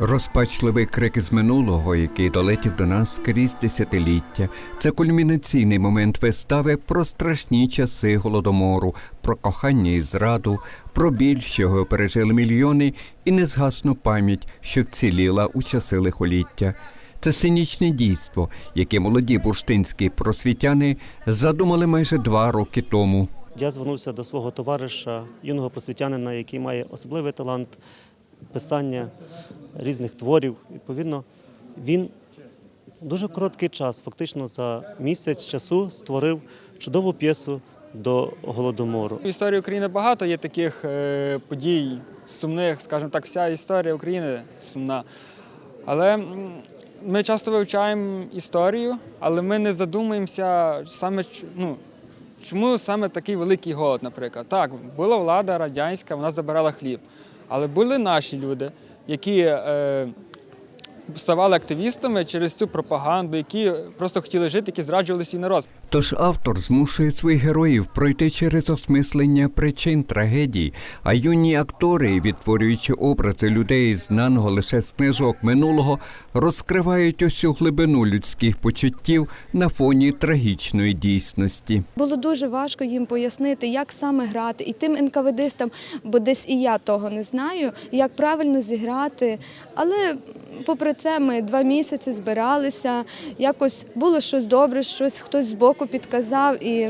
Розпачливий крик з минулого, який долетів до нас крізь десятиліття. Це кульмінаційний момент вистави про страшні часи голодомору, про кохання і зраду, про біль, що його пережили мільйони, і незгасну пам'ять, що вціліла у часи лихоліття. Це синічне дійство, яке молоді бурштинські просвітяни задумали майже два роки тому. Я звернувся до свого товариша, юного просвітянина, який має особливий талант писання різних творів. Відповідно, він дуже короткий час, фактично за місяць часу, створив чудову п'єсу до голодомору. В історії України багато є таких е, подій сумних, скажімо так, вся історія України сумна. Але ми часто вивчаємо історію, але ми не задумуємося саме ну, чому саме такий великий голод, наприклад. Так, була влада радянська, вона забирала хліб. Але були наші люди, які е, ставали активістами через цю пропаганду, які просто хотіли жити, які зраджували свій народ. Тож автор змушує своїх героїв пройти через осмислення причин трагедій, а юні актори, відтворюючи образи людей, знаного лише з книжок минулого, розкривають усю глибину людських почуттів на фоні трагічної дійсності. Було дуже важко їм пояснити, як саме грати, і тим НКВДистам, бо десь і я того не знаю, як правильно зіграти. Але попри це ми два місяці збиралися, якось було щось добре, щось хтось збоку підказав. І,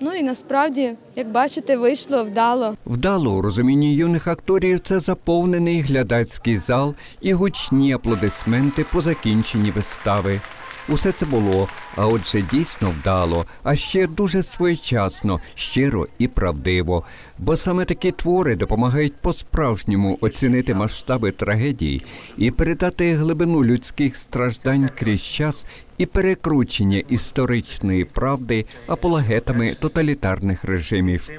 ну і насправді, як бачите, вийшло вдало. Вдало у розумінні юних акторів це заповнений глядацький зал і гучні аплодисменти по закінченні вистави. Усе це було, а отже, дійсно вдало, а ще дуже своєчасно, щиро і правдиво. Бо саме такі твори допомагають по-справжньому оцінити масштаби трагедії і передати глибину людських страждань крізь час і перекручення історичної правди апологетами тоталітарних режимів.